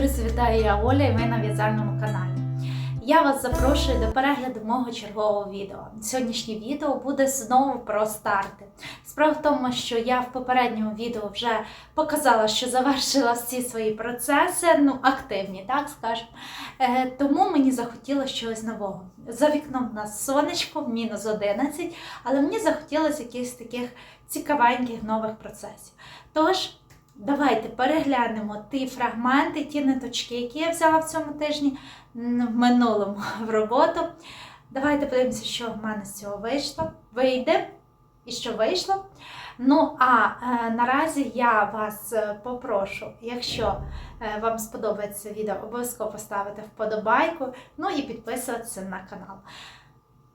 Друзі, я Оля і ви на в'язальному каналі. Я вас запрошую до перегляду мого чергового відео. Сьогоднішнє відео буде знову про старти. Справа в тому, що я в попередньому відео вже показала, що завершила всі свої процеси, ну, активні, так скажемо. Е, тому мені захотілося чогось нового. За вікном у нас сонечко, мінус 11, але мені захотілося якихось таких цікавеньких нових процесів. Тож, Давайте переглянемо ті фрагменти, ті ниточки, які я взяла в цьому тижні в минулому в роботу. Давайте подивимося, що в мене з цього вийшло. Вийде і що вийшло. Ну, а е, наразі я вас е, попрошу, якщо е, вам сподобається відео, обов'язково поставити вподобайку, ну і підписуватися на канал.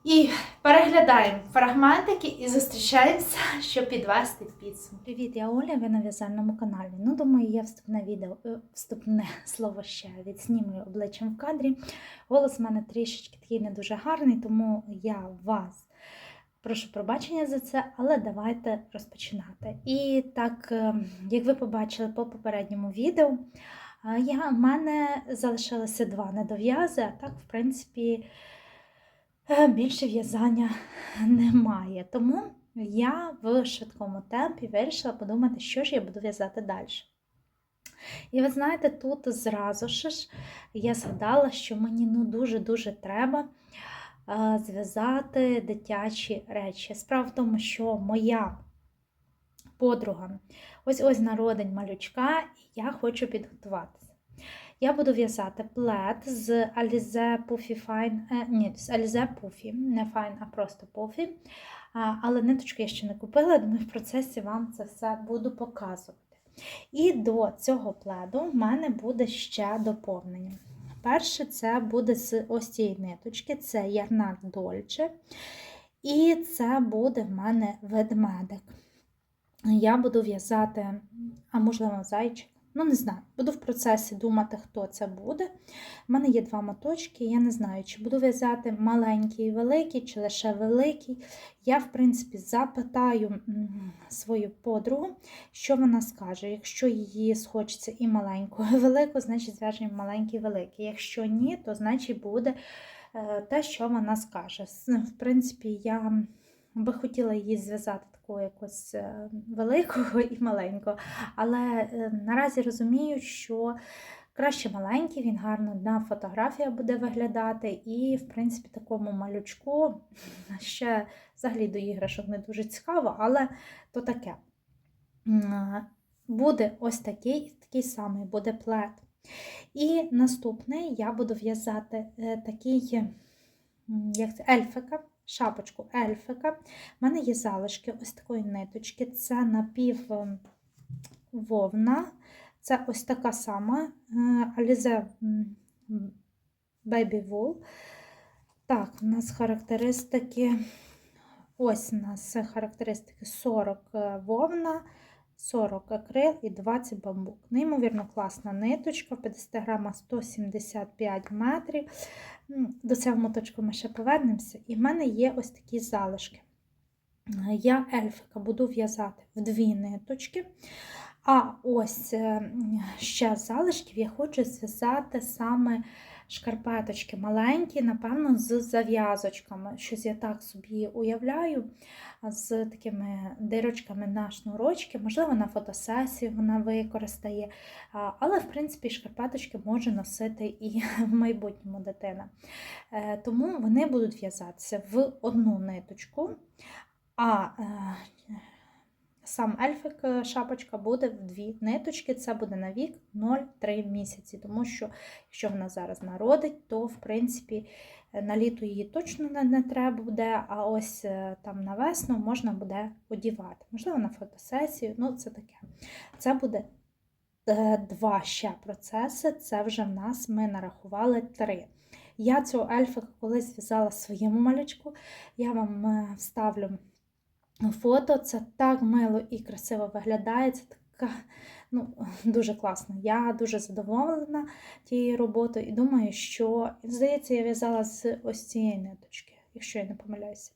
І переглядаємо фрагментики і зустрічаємося, щоб підвести підсумки. Привіт, я Оля, ви на в'язальному каналі. Ну, думаю, я вступне відео, е, вступне слово ще відснімлю обличчям в кадрі. Голос в мене трішечки такий не дуже гарний, тому я вас прошу пробачення за це, але давайте розпочинати. І так, е, як ви побачили по попередньому відео, е, я, в мене залишилося два недов'язи, а так, в принципі. Е, більше в'язання немає. Тому я в швидкому темпі вирішила подумати, що ж я буду в'язати далі. І ви знаєте, тут зразу ж я згадала, що мені ну, дуже-дуже треба е, зв'язати дитячі речі. Справа в тому, що моя подруга ось ось народень малючка, і я хочу підготуватися. Я буду в'язати плед з Alize Puffy Fine, е, ні, з Alize Puffy, не Fine, а просто Puffy. Але ниточки я ще не купила, думаю, в процесі вам це все буду показувати. І до цього пледу в мене буде ще доповнення. Перше, це буде з ось цієї ниточки, це Ярнар Дольче. І це буде в мене ведмедик. Я буду в'язати, а можливо, зайчик. Ну, не знаю, буду в процесі думати, хто це буде. У мене є два моточки, я не знаю, чи буду в'язати маленький і великий, чи лише великий. Я, в принципі, запитаю свою подругу, що вона скаже. Якщо її схочеться і маленьку, і велику, значить зв'яжемо маленький і великий. Якщо ні, то значить буде е, те, що вона скаже. В принципі, я би хотіла її зв'язати такого якось е, великого і маленького. Але е, наразі розумію, що краще маленький, він гарно на фотографія буде виглядати. І, в принципі, такому малючку ще взагалі до іграшок не дуже цікаво, але то таке. Буде ось такий, такий самий буде плед. І наступний я буду в'язати е, такий, як це, ельфика шапочку ельфика. У мене є залишки ось такої ниточки. Це напів ем, вовна. Це ось така сама е, Alize Baby Wool. Так, у нас характеристики. Ось у нас характеристики 40 е, вовна, 40 акрил і 20 бамбук. Неймовірно класна ниточка, 50 грама 175 метрів. До цього моточку ми ще повернемося. І в мене є ось такі залишки. Я ельфика буду в'язати в дві ниточки. А ось е, ще залишків я хочу зв'язати саме шкарпеточки маленькі, напевно, з зав'язочками. Щось я так собі уявляю, з такими дирочками на шнурочки, можливо, на фотосесію вона використає. Але, в принципі, шкарпеточки може носити і в майбутньому дитина. Е, тому вони будуть в'язатися в одну ниточку. А е, Сам ельфик е, шапочка буде в дві ниточки, це буде на вік 0,3 місяці, тому що, якщо вона зараз народить, то, в принципі, е, на літо її точно не треба буде, а ось е, там на весну можна буде одівати. Можливо, на фотосесію, ну це таке. Це буде два ще процеси, це вже в нас ми нарахували три. Я цього ельфика колись зв'язала своєму малючку, я вам вставлю фото. Це так мило і красиво виглядає. Це така ну, дуже класно. Я дуже задоволена тією роботою і думаю, що, здається, я в'язала з ось цієї ниточки, якщо я не помиляюся.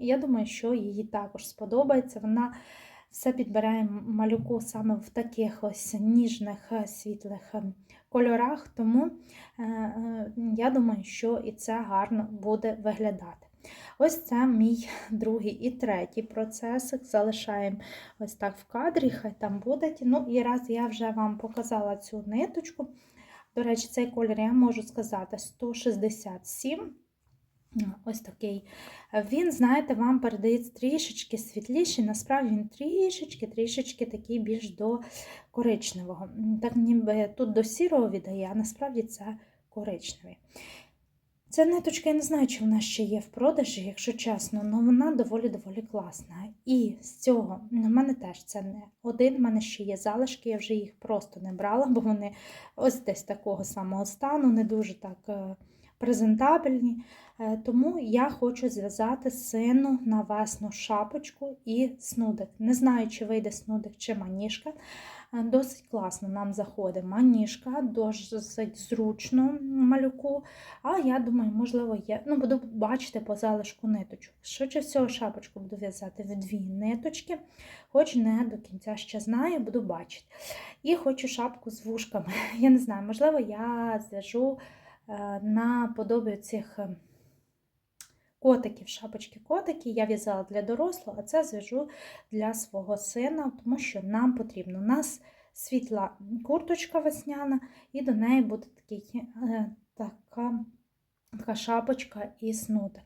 Я думаю, що їй також сподобається. Вона Все підбираємо малюку саме в таких ось ніжних е, світлих е, кольорах, тому е, я думаю, що і це гарно буде виглядати. Ось це мій другий і третій процесик. Залишаємо ось так в кадрі, хай там буде. Ну і раз я вже вам показала цю ниточку. До речі, цей колір я можу сказати 167. Ось такий. Він, знаєте, вам передається трішечки світліший, насправді він трішечки-трішечки такий більш до коричневого. Так ніби тут до сірого віддає, а насправді це коричневий. Ця ниточка, я не знаю, чи вона ще є в продажі, якщо чесно, але вона доволі-доволі класна. І з цього, в мене теж це не один, в мене ще є залишки, я вже їх просто не брала, бо вони ось десь такого самого стану, не дуже так е, презентабельні. Е, Тому я хочу зв'язати сину на весну шапочку і снудик. Не знаю, чи вийде снудик чи маніжка. Е, Досить класно нам заходить маніжка, досить зручно малюку. А я думаю, можливо, є. Ну, буду бачити по залишку ниточок. Швидше всього, шапочку буду в'язати в дві ниточки, хоч не до кінця ще знаю, буду бачити. І хочу шапку з вушками. Я не знаю, можливо, я зв'яжу е, на подобі цих. Котиків, шапочки-котики я в'язала для дорослого, а це зв'яжу для свого сина, тому що нам потрібно. У нас світла курточка весняна, і до неї буде такий, е, така, така шапочка і снутик.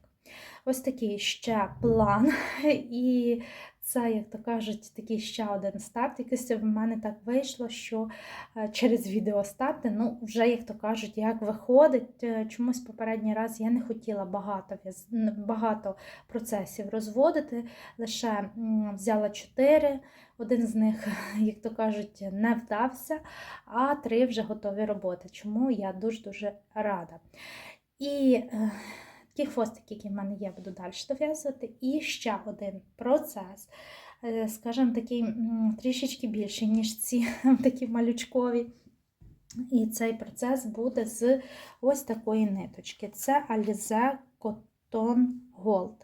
Ось такий ще план. І це, як то кажуть, такий ще один старт. Якось в мене так вийшло, що е, через відео старти, ну, вже, як то кажуть, як виходить, е, чомусь попередній раз я не хотіла багато, багато процесів розводити, лише взяла чотири. Один з них, як то кажуть, не вдався, а три вже готові роботи. Чому я дуже-дуже рада. І такі хвостики, які в мене є, буду далі дов'язувати. І ще один процес, е, скажімо, такий трішечки більший, ніж ці такі малючкові. І цей процес буде з ось такої ниточки. Це Alize Cotton Gold.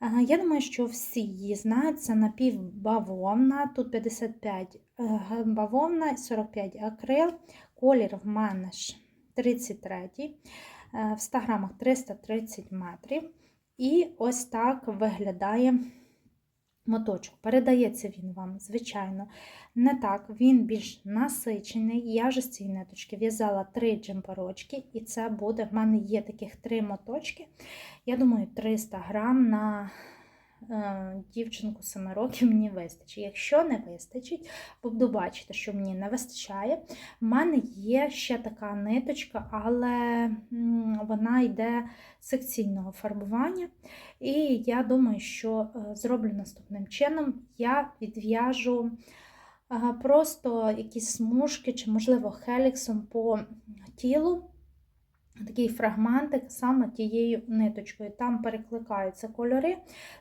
Е, Я думаю, що всі її знають. Це напівбавовна, тут 55 е, бавовна, 45 акрил. Колір в мене ж 33, е, в 100 грамах 330 метрів. І ось так виглядає моточок. Передається він вам, звичайно, не так, він більш насичений. Я вже з цієї ниточки в'язала три джемперочки, і це буде, в мене є таких три моточки. Я думаю, 300 грам на е, дівчинку 7 років мені вистачить. Якщо не вистачить, буду бачити, що мені не вистачає. В мене є ще така ниточка, але вона йде секційного фарбування. І я думаю, що е, зроблю наступним чином: я відв'яжу е, просто якісь смужки, чи, можливо, хеліксом по тілу. Такий фрагментик саме тією ниточкою. Там перекликаються кольори,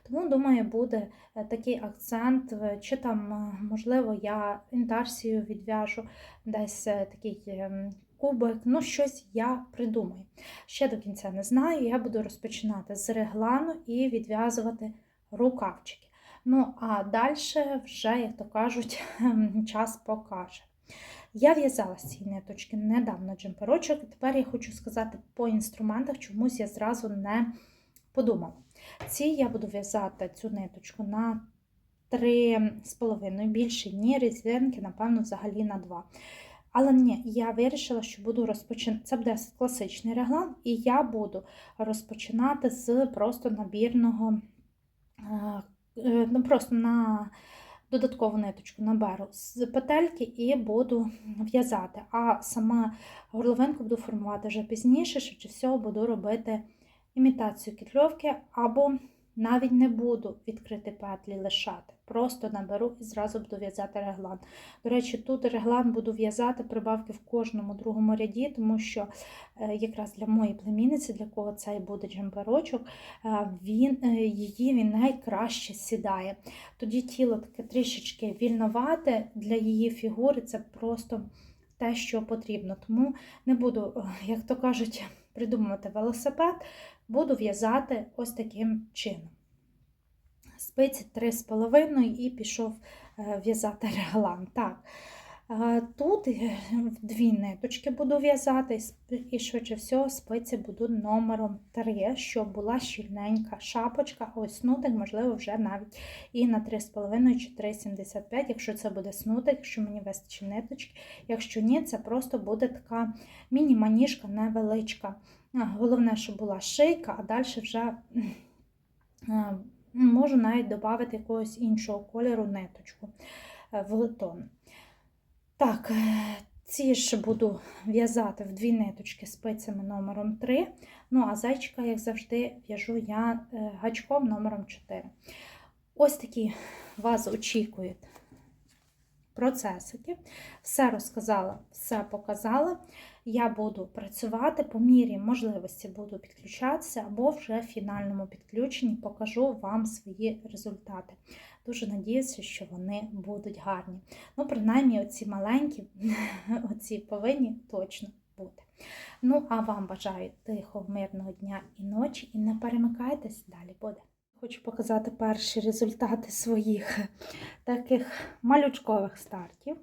тому, думаю, буде е, такий акцент, е, чи там, е, можливо, я інтарсію відв'яжу десь такий ем, кубик, ну щось я придумаю. Ще до кінця не знаю. Я буду розпочинати з реглану і відв'язувати рукавчики. Ну, а далі вже, як то кажуть, час покаже. Я в'язала з цієї ниточки недавно джемперочок, і тепер я хочу сказати по інструментах, чомусь я зразу не подумала. Ці я буду в'язати цю ниточку на 3,5 більше, ні, різинки, напевно, взагалі на 2. Але ні, я вирішила, що буду розпочинати. Це буде класичний реглан, і я буду розпочинати з просто набірного, е, е, ну просто на додаткову ниточку наберу з петельки і буду в'язати. А сама горловинку буду формувати вже пізніше, швидше всього буду робити імітацію кітльовки, або навіть не буду відкрити петлі лишати. Просто наберу і зразу буду в'язати реглан. До речі, тут реглан буду в'язати прибавки в кожному другому ряді, тому що е, якраз для моєї племінниці, для кого цей буде джемперочок, е, він, е, її він найкраще сідає. Тоді тіло таке трішечки вільновате для її фігури, це просто те, що потрібно. Тому не буду, як то кажуть, придумувати велосипед, буду в'язати ось таким чином. спиці 3,5 і пішов е, в'язати реглан. Так. Тут е, дві ниточки буду в'язати, і швидше всього спиці буду номером 3, щоб була щільненька шапочка, ось снутик, можливо, вже навіть і на 3,5 чи 3,75, якщо це буде снутик, якщо мені вистачить ниточки. Якщо ні, це просто буде така міні-маніжка невеличка. Головне, щоб була шийка, а далі вже можу навіть додати якогось іншого кольору ниточку е, в тон. Так, е, ці ж буду в'язати в дві ниточки спицями номером 3. Ну, а зайчика, як завжди, в'яжу я е, гачком номером 4. Ось такі вас очікують процесики. Все розказала, все показала. Я буду працювати по мірі можливості, буду підключатися або вже в фінальному підключенні покажу вам свої результати. Дуже надіюся, що вони будуть гарні. Ну, принаймні, оці маленькі, оці повинні точно бути. Ну, а вам бажаю тихого, мирного дня і ночі, і не перемикайтесь, далі буде. Хочу показати перші результати своїх таких малючкових стартів.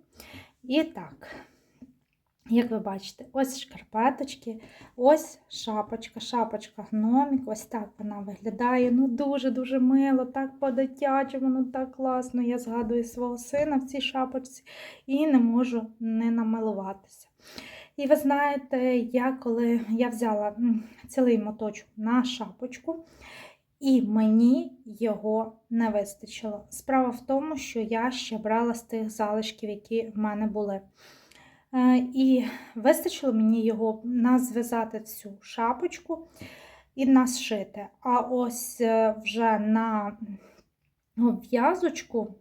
І так, як ви бачите, ось шкарпеточки, ось шапочка, шапочка гномік, ось так вона виглядає. Ну дуже-дуже мило, так по-дитячому, ну так класно. Я згадую свого сина в цій шапочці і не можу не намилуватися. І ви знаєте, я коли я взяла цілий моточок на шапочку, і мені його не вистачило. Справа в тому, що я ще брала з тих залишків, які в мене були. Е, І вистачило мені його назв'язати цю шапочку і нашити. А ось е, вже на в'язочку,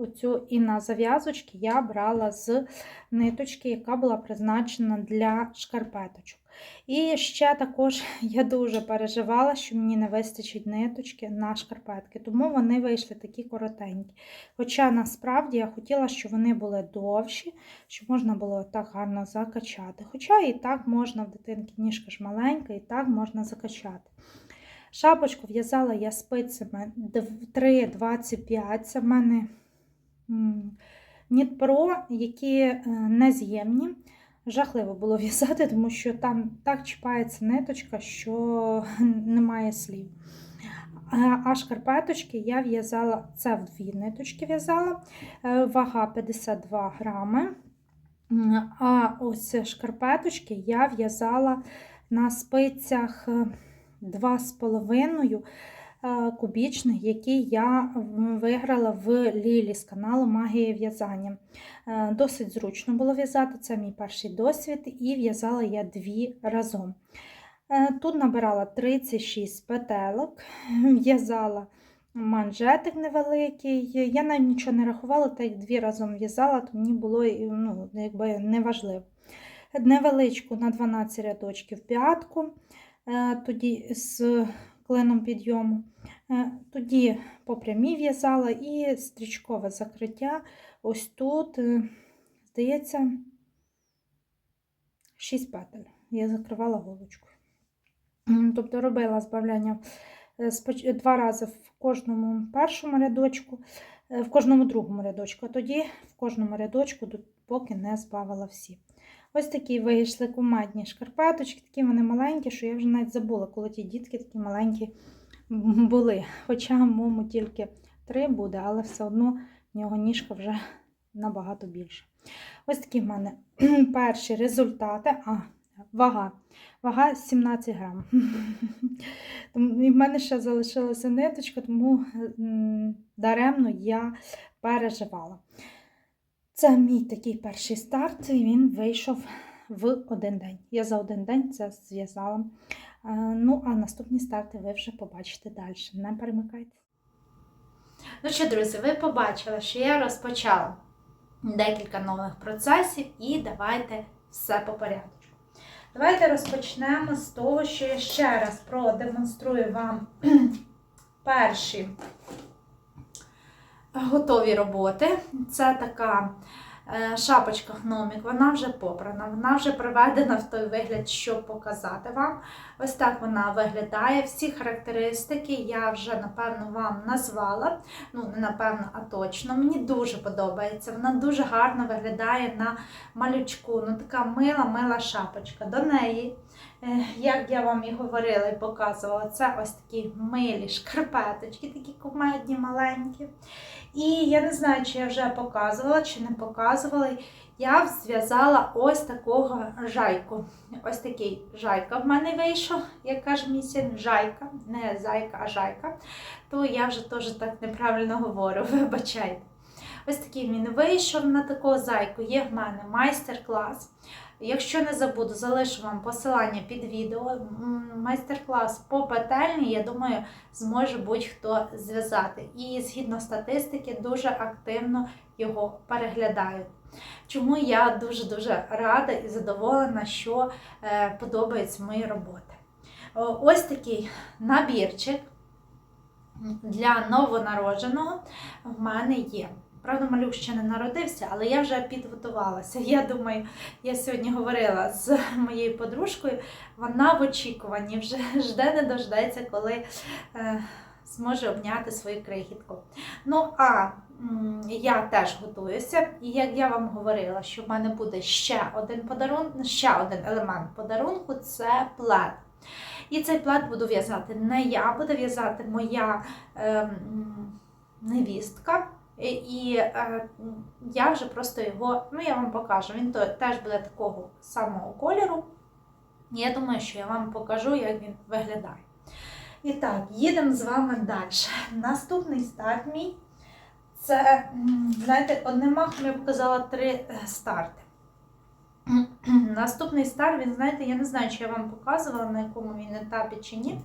оцю і на зав'язочки я брала з ниточки, яка була призначена для шкарпеточок. І ще також я дуже переживала, що мені не вистачить ниточки на шкарпетки, тому вони вийшли такі коротенькі. Хоча насправді я хотіла, щоб вони були довші, щоб можна було так гарно закачати. Хоча і так можна в дитинки ніжка ж маленька, і так можна закачати. Шапочку в'язала я спицями 3,25. Це в мене Нітпро, які е, нез'ємні. Жахливо було в'язати, тому що там так чіпається ниточка, що немає слів. А- шкарпеточки я в'язала, це в дві ниточки в'язала, е, вага 52 грами. А ось шкарпеточки я в'язала на спицях е, 2,5 е, кубічних, які я виграла в Лілі з каналу Магія в'язання. Е, Досить зручно було в'язати, це мій перший досвід, і в'язала я дві разом. Е, Тут набирала 36 петелок, в'язала манжетик невеликий. Я навіть нічого не рахувала, так як дві разом в'язала, то мені було ну, якби неважливо. Невеличку на 12 рядочків п'ятку, тоді з клином підйому. Е, Тоді по прямій в'язала і стрічкове закриття. Ось тут, е, здається, 6 петель. Я закривала голочкою. Тобто робила збавляння е, два рази в кожному першому рядочку, в кожному другому рядочку, а тоді в кожному рядочку, поки не збавила всі. Ось такі вийшли кумедні шкарпеточки, такі вони маленькі, що я вже навіть забула, коли ті дітки такі маленькі були. Хоча моєму тільки три буде, але все одно в нього ніжка вже набагато більша. Ось такі в мене перші результати. А, вага. Вага 17 грам. І в мене ще залишилася ниточка, тому даремно я переживала. Це мій такий перший старт, і він вийшов в один день. Я за один день це зв'язала. Е, Ну, а наступні старти ви вже побачите далі. Не перемикайте. Ну що, друзі, ви побачили, що я розпочала декілька нових процесів, і давайте все по порядку. Давайте розпочнемо з того, що я ще раз продемонструю вам перші готові роботи. Це така Е, Шапочка гномік, вона вже попрана, вона вже приведена в той вигляд, щоб показати вам. Ось так вона виглядає. Всі характеристики я вже, напевно, вам назвала. Ну, не напевно, а точно. Мені дуже подобається. Вона дуже гарно виглядає на малючку. Ну, така мила-мила шапочка. До неї, як я вам і говорила і показувала, це ось такі милі шкарпеточки, такі кумедні, маленькі. І я не знаю, чи я вже показувала, чи не показувала. Я зв'язала ось такого жайку. Ось такий жайка в мене вийшов, як каже мій син, жайка, не зайка, а жайка. То я вже теж так неправильно говорю, вибачайте. Ось такий він вийшов на такого зайку. Є в мене майстер-клас. Якщо не забуду, залишу вам посилання під відео. Майстер-клас по петельні, я думаю, зможе будь-хто зв'язати. І згідно статистики, дуже активно його переглядають. Чому я дуже-дуже рада і задоволена, що е, подобаються мої роботи. Ось такий набірчик для новонародженого в мене є. Правда, малюк ще не народився, але я вже підготувалася. Я думаю, я сьогодні говорила з моєю подружкою, вона в очікуванні вже жде, не дождеться, коли е, зможе обняти свою крихітку. Ну, а я теж готуюся, і як я вам говорила, що в мене буде ще один подарунок, ще один елемент подарунку це плед. І цей плед буду в'язати не я, буде в'язати моя е, невістка. І, е, я вже просто його, ну я вам покажу, він теж буде такого самого кольору. Я думаю, що я вам покажу, як він виглядає. І так, їдемо з вами далі. Наступний старт мій це, знаєте, одним махом я показала три е, старти. Наступний старт, він, знаєте, я не знаю, чи я вам показувала, на якому він етапі чи ні.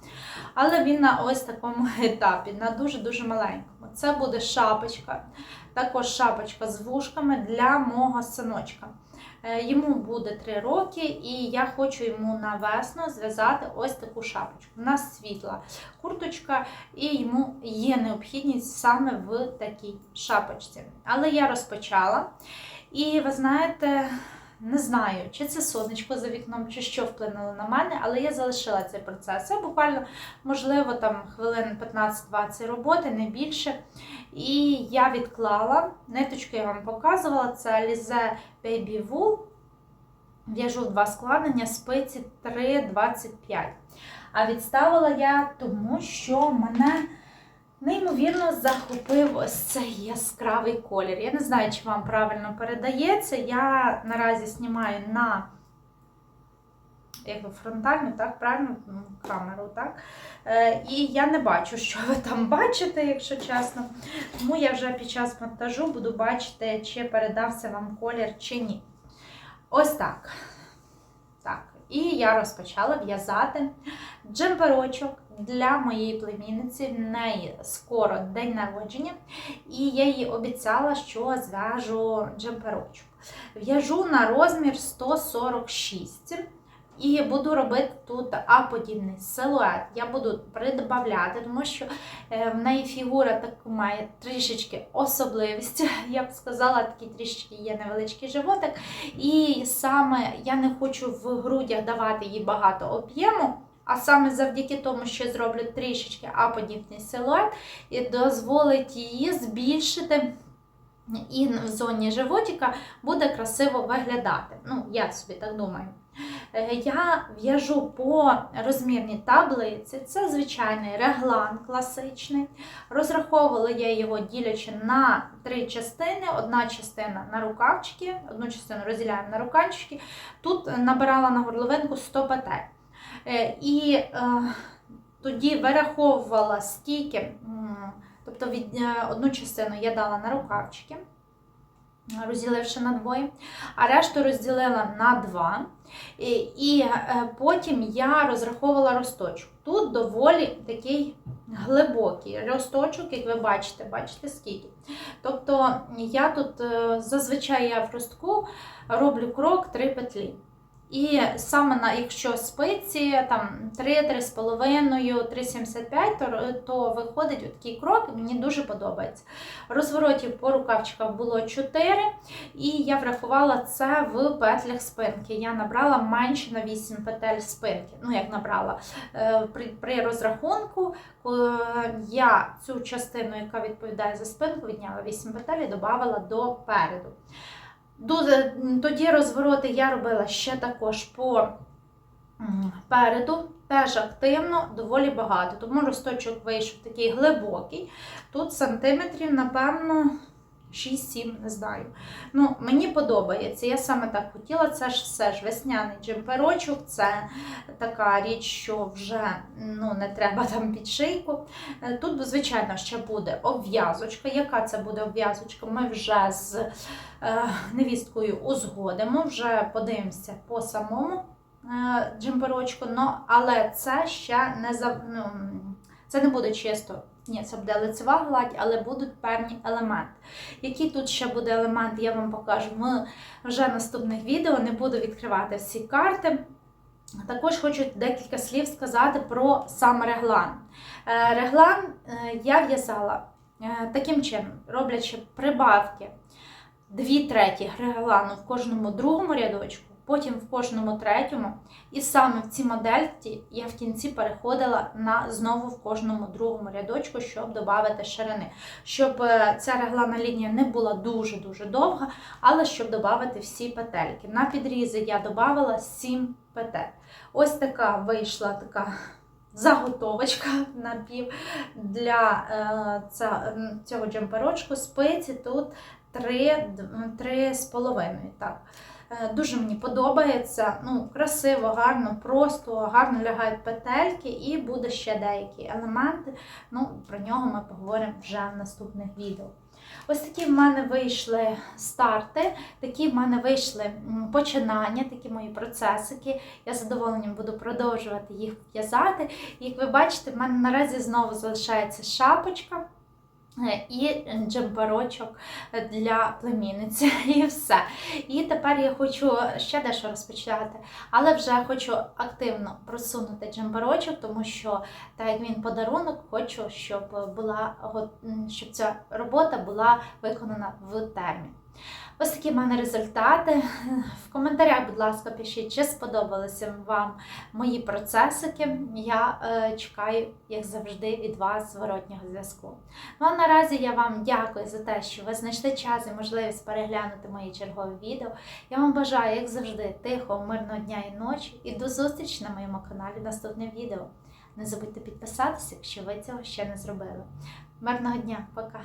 Але він на ось такому етапі, на дуже-дуже маленькому. Це буде шапочка, також шапочка з вушками для мого синочка. Е, Йому буде 3 роки, і я хочу йому на весну зв'язати ось таку шапочку. У нас світла курточка, і йому є необхідність саме в такій шапочці. Але я розпочала. І ви знаєте, не знаю, чи це сонечко за вікном, чи що вплинуло на мене, але я залишила цей процес. Це буквально, можливо, там хвилин 15-20 роботи, не більше. І я відклала, ниточку я вам показувала, це Alize Baby Wool. В'яжу два складення, спиці 3,25. А відставила я тому, що мене неймовірно захопив ось цей яскравий колір. Я не знаю, чи вам правильно передається. Я наразі знімаю на як фронтальну, так, правильно Ну, камеру, так? Е, і я не бачу, що ви там бачите, якщо чесно. Тому я вже під час монтажу буду бачити, чи передався вам колір, чи ні. Ось так. Так. І я розпочала в'язати джемперочок для моєї племінниці. В неї скоро день народження, і я їй обіцяла, що зв'яжу джемперочок. В'яжу на розмір 146. І буду робити тут А-подібний силует. Я буду придбавляти, тому що е, в неї фігура таку має трішечки особливість. Я б сказала, такий трішечки є невеличкий животик. І саме я не хочу в грудях давати їй багато об'єму. А саме завдяки тому, що зроблю трішечки А-подібний силует, і дозволить її збільшити. І в зоні животика буде красиво виглядати. Ну, я собі так думаю. Е, Я в'яжу по розмірній таблиці. Це звичайний реглан класичний. Розраховувала я його ділячи на три частини. Одна частина на рукавчики, одну частину розділяємо на рукавчики. Тут набирала на горловинку 100 петель. Е, І е, тоді вираховувала скільки, тобто від, е, одну частину я дала на рукавчики розділивши на двоє, а решту розділила на два. І, і потім я розраховувала росточок. Тут доволі такий глибокий росточок, як ви бачите, бачите скільки. Тобто я тут зазвичай я в ростку роблю крок 3 петлі. І саме на якщо спиці там 3, 3,5, 3,75, то, виходить такий крок, мені дуже подобається. Розворотів по рукавчиках було 4, і я врахувала це в петлях спинки. Я набрала менше на 8 петель спинки. Ну, як набрала Е, при, при розрахунку, я цю частину, яка відповідає за спинку, відняла 8 петель і додавала до переду. Дуже- Тоді розвороти я робила ще також по переду, теж активно, доволі багато. Тому росточок вийшов такий глибокий. Тут сантиметрів, напевно, 6-7, не знаю. Ну, мені подобається. Я саме так хотіла. Це ж все ж весняний джемперочок, це така річ, що вже ну, не треба там під шийку. Е, Тут, звичайно, ще буде обв'язочка. Яка це буде обв'язочка? Ми вже з е, невісткою узгодимо, вже подивимося по самому е, джемперочку. Ну, але це ще не за. Ну, це не буде чисто. Ні, це буде лицева гладь, але будуть певні елементи. Який тут ще буде елемент, я вам покажу в вже наступних відео. Не буду відкривати всі карти. Також хочу декілька слів сказати про сам реглан. Е, Реглан е, я в'язала е, таким чином, роблячи прибавки 2 треті реглану в кожному другому рядочку, потім в кожному третьому. І саме в цій модельці я в кінці переходила на знову в кожному другому рядочку, щоб додати ширини. Щоб е, ця реглана лінія не була дуже-дуже довга, але щоб додати всі петельки. На підрізи я додавала 7 петель. Ось така вийшла така заготовочка напів для е, цього джемперочку. Спиці тут 3, 3,5. Так. Е, Дуже мені подобається. Ну, красиво, гарно, просто, гарно лягають петельки, і буде ще деякі елементи. Ну, про нього ми поговоримо вже в наступних відео. Ось такі в мене вийшли старти, такі в мене вийшли починання, такі мої процесики. Я з задоволенням буду продовжувати їх в'язати. Як ви бачите, в мене наразі знову залишається шапочка. Е, І джемперочок для племінниці, і все. І тепер я хочу ще дещо розпочати, але вже хочу активно просунути джемперочок, тому що так як він подарунок, хочу, щоб була щоб ця робота була виконана в термін. Ось такі в мене результати. В коментарях, будь ласка, пишіть, чи сподобалися вам мої процесики. Я е, чекаю, як завжди, від вас зворотнього зв'язку. Ну а наразі я вам дякую за те, що ви знайшли час і можливість переглянути мої чергові відео. Я вам бажаю, як завжди, тихого, мирного дня і ночі. І до зустрічі на моєму каналі наступне відео. Не забудьте підписатися, якщо ви цього ще не зробили. Мирного дня, пока!